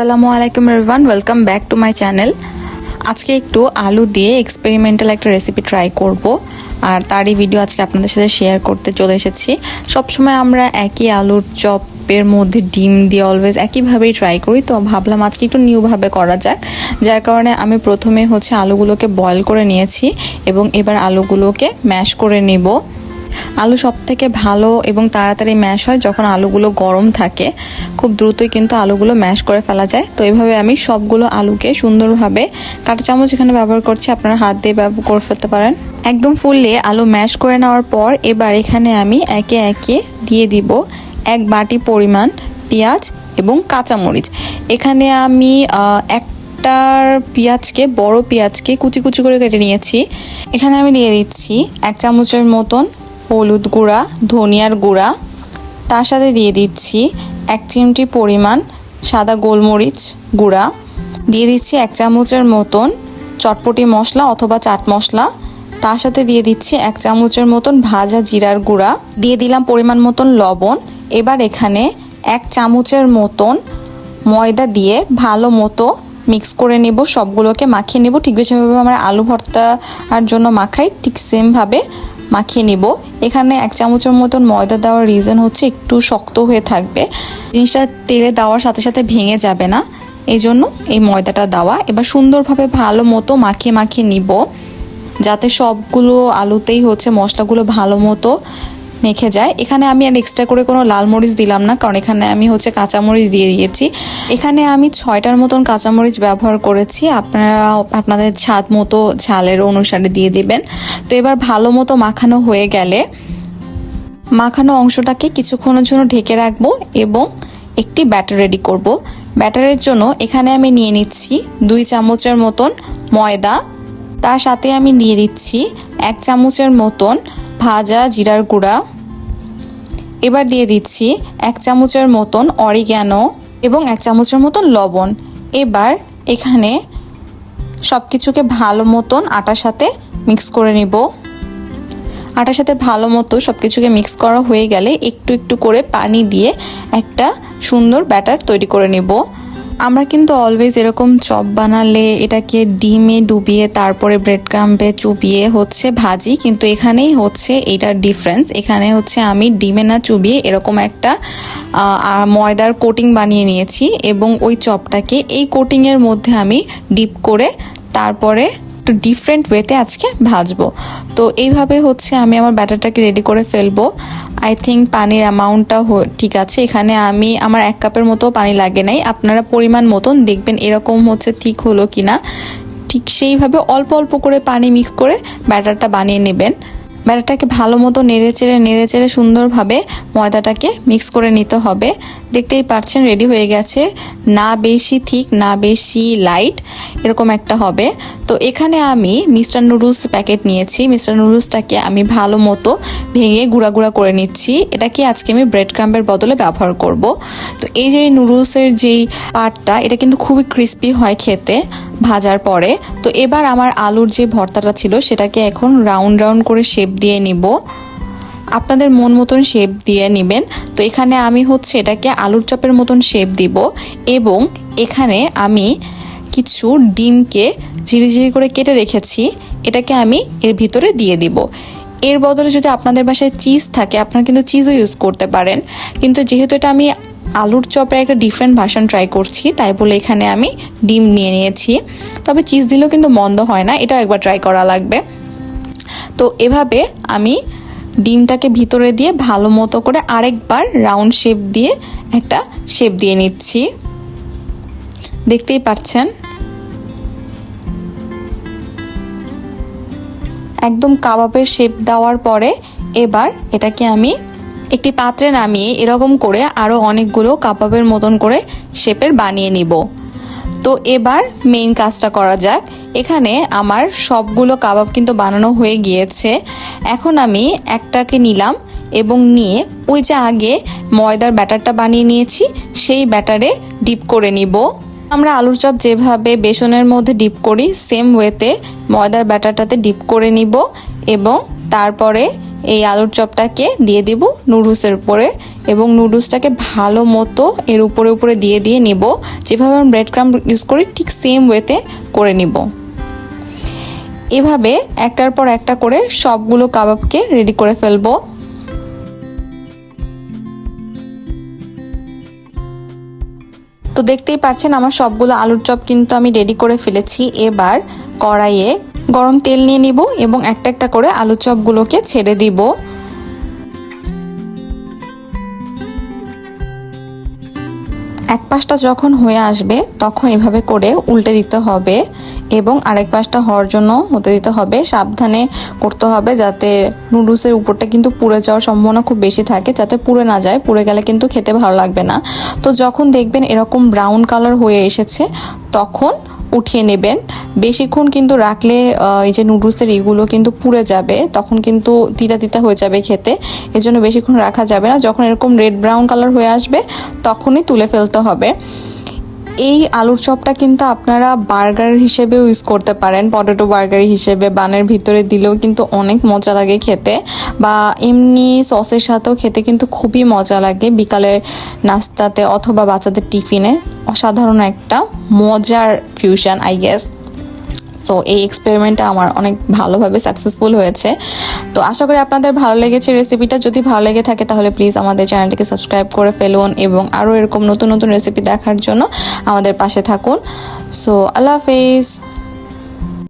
আসসালামু আলাইকুম Rivan welcome back to my channel আজকে একটু আলু দিয়ে এক্সপেরিমেন্টাল একটা রেসিপি ট্রাই করব। আর তারই ভিডিও আজকে আপনাদের সাথে শেয়ার করতে চলে এসেছি। সবসময় আমরা একই আলুর চপের মধ্যে ডিম দিয়ে অলওয়েজ একইভাবেই ট্রাই করি। তো ভাবলাম আজকে একটু নিউভাবে করা যাক। যার কারণে আমি প্রথমে হচ্ছে আলুগুলোকে বয়েল করে নিয়েছি এবং এবার আলুগুলোকে ম্যাশ করে নেব। আলু সব থেকে ভালো এবং তাড়াতাড়ি ম্যাশ হয় যখন আলুগুলো গরম থাকে। খুব দ্রুতই কিন্তু আলুগুলো ম্যাশ করে ফেলা যায়। তো এভাবে আমি সবগুলো আলুকে সুন্দরভাবে কাঁটা চামচ এখানে ব্যবহার করছি। আপনারা হাত দিয়ে ব্যবহার করে ফেলতে পারেন। একদম ফুললে আলু ম্যাশ করে নেওয়ার পর এবার এখানে আমি একে একে দিয়ে দিব এক বাটি পরিমাণ পেঁয়াজ এবং কাঁচামরিচ। এখানে আমি আহ, একটার পেঁয়াজকে বড় পেঁয়াজকে কুচি কুচি করে কেটে নিয়েছি। এখানে আমি দিয়ে দিচ্ছি এক চামচের মতন হলুদ গুঁড়া, ধনিয়ার গুঁড়া। তার সাথে দিয়ে দিচ্ছি এক চিমটি পরিমাণ সাদা গোলমরিচ গুঁড়া। দিয়ে দিচ্ছি এক চামচের মতন চটপটি মশলা অথবা চাট মশলা। তার সাথে দিয়ে দিচ্ছি এক চামচের মতন ভাজা জিরার গুঁড়া। দিয়ে দিলাম পরিমাণ মতন লবণ। এবার এখানে এক চামচের মতন ময়দা দিয়ে ভালো মতো মিক্স করে নেব। সবগুলোকে মাখিয়ে নেব। ঠিক যেভাবে আমরা আলু ভর্তার জন্য মাখাই, ঠিক সেমভাবে মাখিয়ে নিব। এখানে এক চামচের মতন ময়দা দেওয়ার রিজন হচ্ছে একটু শক্ত হয়ে থাকবে। জিনিসটা তেলে দেওয়ার সাথে সাথে ভেঙে যাবে না। এই জন্য এই ময়দাটা দেওয়া। এবার সুন্দরভাবে ভালো মতো মাখিয়ে মাখিয়ে নিব। যাতে সবগুলো আলুতেই হচ্ছে মশলাগুলো ভালো মতো মেখে যায়। এখানে আমি আর এক্সট্রা করে কোনো লাল মরিচ দিলাম না, কারণ এখানে আমি হচ্ছে কাঁচামরিচ দিয়ে দিয়েছি। এখানে আমি ছয়টার মতন কাঁচামরিচ ব্যবহার করেছি। আপনারা আপনাদের স্বাদ মতো ঝালের অনুসারে দিয়ে দিবেন। তো এবার ভালো মতো মাখানো হয়ে গেলে মাখানো অংশটাকে কিছুক্ষণের জন্য ঢেকে রাখব এবং একটি ব্যাটার রেডি করব। ব্যাটারের জন্য এখানে আমি নিয়ে নিচ্ছি দুই চামচের মতন ময়দা। তার সাথে আমি দিয়ে দিচ্ছি এক চামচের মতন ভাজা জিরার গুঁড়া। এবার দিয়ে দিচ্ছি এক চামচের মতন অরিগ্যানো এবং এক চামচের মতন লবণ। এবার এখানে সব কিছুকে ভালো মতন আটার সাথে মিক্স করে নিব। আটার সাথে ভালো মতো সব কিছুকে মিক্স করা হয়ে গেলে একটু একটু করে পানি দিয়ে একটা সুন্দর ব্যাটার তৈরি করে নেব। আমরা কিন্তু অলওয়েজ এরকম চপ বানালে এটাকে ডিমে ডুবিয়ে তারপরে ব্রেড ক্রাম্পে চুবিয়ে হচ্ছে ভাজি, কিন্তু এখানেই হচ্ছে এটার ডিফারেন্স এখানে হচ্ছে আমি ডিমে না চুবিয়ে এরকম একটা ময়দার কোটিং বানিয়ে নিয়েছি এবং ওই চপটাকে এই কোটিংয়ের মধ্যে আমি ডিপ করে তারপরে একটু ডিফারেন্ট ওয়েতে আজকে ভাজবো। তো এইভাবে হচ্ছে আমি আমার ব্যাটারটাকে রেডি করে ফেলব। আই থিঙ্ক পানির অ্যামাউন্টটা ঠিক আছে। এখানে আমি আমার এক কাপের মতো পানি লাগে নাই। আপনারা পরিমাণ মতন দেখবেন এরকম হচ্ছে ঠিক হলো কি না ঠিক সেইভাবে অল্প অল্প করে পানি মিক্স করে ব্যাটারটা বানিয়ে নেবেন। ব্যাটারটাকে ভালো মতো নেড়ে চেড়ে নেড়ে চেড়ে সুন্দরভাবে ময়দাটাকে মিক্স করে নিতে হবে। দেখতেই পাচ্ছেন রেডি হয়ে গেছে। না বেশি ঠিক, না বেশি লাইট এরকম একটা হবে। তো এখানে আমি মিস্টার নুডলস প্যাকেট নিয়েছি। মিস্টার নুডলসটাকে আমি ভালো মতো ভেঙে গুঁড়া গুঁড়া করে নিচ্ছি। এটাকে আজকে আমি ব্রেড ক্রাম্পের বদলে ব্যবহার করব। তো এই যে নুডলসের যেই পার্টটা এটা কিন্তু খুবই ক্রিস্পি হয় খেতে ভাজার পরে। তো এবার আমার আলুর যে ভর্তাটা ছিল, সেটাকে এখন রাউন্ড রাউন্ড করে শেপ দিয়ে নিব। আপনাদের মন মতন শেপ দিয়ে নেবেন। তো এখানে আমি হচ্ছে এটাকে আলুর চপের মতন শেপ দিব এবং এখানে আমি কিছু ডিমকে ঝিরি ঝিরি করে কেটে রেখেছি, এটাকে আমি এর ভিতরে দিয়ে দিব। এর বদলে যদি আপনাদের বাসায় চিজ থাকে, আপনারা কিন্তু চিজও ইউজ করতে পারেন। কিন্তু যেহেতু এটা আমি আলুর চপের একটা ডিফারেন্ট ভার্সন ট্রাই করছি, তাই বলে এখানে আমি ডিম নিয়ে নিয়েছি। তবে চিজ দিলেও কিন্তু মন্দ হয় না, এটাও একবার ট্রাই করা লাগবে। তো এভাবে আমি ডিমটাকে ভিতরে দিয়ে ভালো মতো করে আরেকবার রাউন্ড শেপ দিয়ে একটা শেপ দিয়ে নিচ্ছি। দেখতেই পাচ্ছেন? একদম কাবাবের শেপ দেওয়ার পরে এবার এটাকে আমি একটি পাত্রে নামিয়ে এরকম করে আরও অনেকগুলো কাবাবের মতন করে শেপের বানিয়ে নিব। তো এবার মেইন কাজটা করা যাক। এখানে আমার সবগুলো কাবাব কিন্তু বানানো হয়ে গিয়েছে। এখন আমি একটাকে নিলাম এবং নিয়ে ওই যে আগে ময়দার ব্যাটারটা বানিয়ে নিয়েছি, সেই ব্যাটারে ডিপ করে নিব। আমরা আলুর চপ যেভাবে বেসনের মধ্যে ডিপ করি সেম ওয়েতে ময়দার ব্যাটারটাতে ডিপ করে নিব এবং তারপরে এই আলুর চপটাকে দিয়ে দিব নুডলসের উপরে এবং নুডলসটাকে ভালো মতো এর উপরে উপরে দিয়ে দিয়ে নেব। যেভাবে আমি ব্রেড ক্রাম ইউজ করি, ঠিক সেম ওয়েতে করে নিব। এভাবে একটার পর একটা করে সবগুলো কাবাবকে রেডি করে ফেলব। তো দেখতেই পাচ্ছেন আমার সবগুলো আলুর চপ কিন্তু আমি রেডি করে ফেলেছি। এবার কড়াইয়ে গরম তেল নিয়ে নিব এবং একটা একটা করে আলু চপগুলোকে ছেড়ে দিব। এক পাশটা যখন হয়ে আসবে, তখন এভাবে করে উল্টে দিতে হবে এবং আরেক পাশটা হওয়ার জন্য হতে দিতে হবে। সাবধানে করতে হবে যাতে নুডলসের উপরটা কিন্তু পুড়ে যাওয়ার সম্ভাবনা খুব বেশি থাকে, যাতে পুড়ে না যায়। পুড়ে গেলে কিন্তু খেতে ভালো লাগবে না। তো যখন দেখবেন এরকম ব্রাউন কালার হয়ে এসেছে, তখন উঠিয়ে নেবেন। বেশিক্ষণ কিন্তু রাখলে এই যে নুডলসের এগুলো কিন্তু পুড়ে যাবে, তখন কিন্তু তিতা তিতা হয়ে যাবে খেতে। এজন্য বেশিক্ষণ রাখা যাবে না। যখন এরকম রেড ব্রাউন কালার হয়ে আসবে, তখনই তুলে ফেলতে হবে। এই আলুর চপটা কিন্তু আপনারা বার্গার হিসেবেও ইউজ করতে পারেন, পটেটো বার্গার হিসেবে, বানের ভিতরে দিলেও কিন্তু অনেক মজা লাগে খেতে। বা এমনি সসের সাথেও খেতে কিন্তু খুবই মজা লাগে বিকালের নাস্তাতে অথবা বাচ্চাদের টিফিনে। অসাধারণ একটা মজার ফিউশন আই গেস তো এই এক্সপেরিমেন্টটা আমার অনেক ভালোভাবে সাকসেসফুল হয়েছে। তো আশা করি আপনাদের ভালো লেগেছে রেসিপিটা যদি ভালো লেগে থাকে তাহলে প্লিজ আমাদের চ্যানেলটিকে সাবস্ক্রাইব করে ফেলুন এবং আরও এরকম নতুন নতুন রেসিপি দেখার জন্য আমাদের পাশে থাকুন। সো আল্লাহ হাফিজ।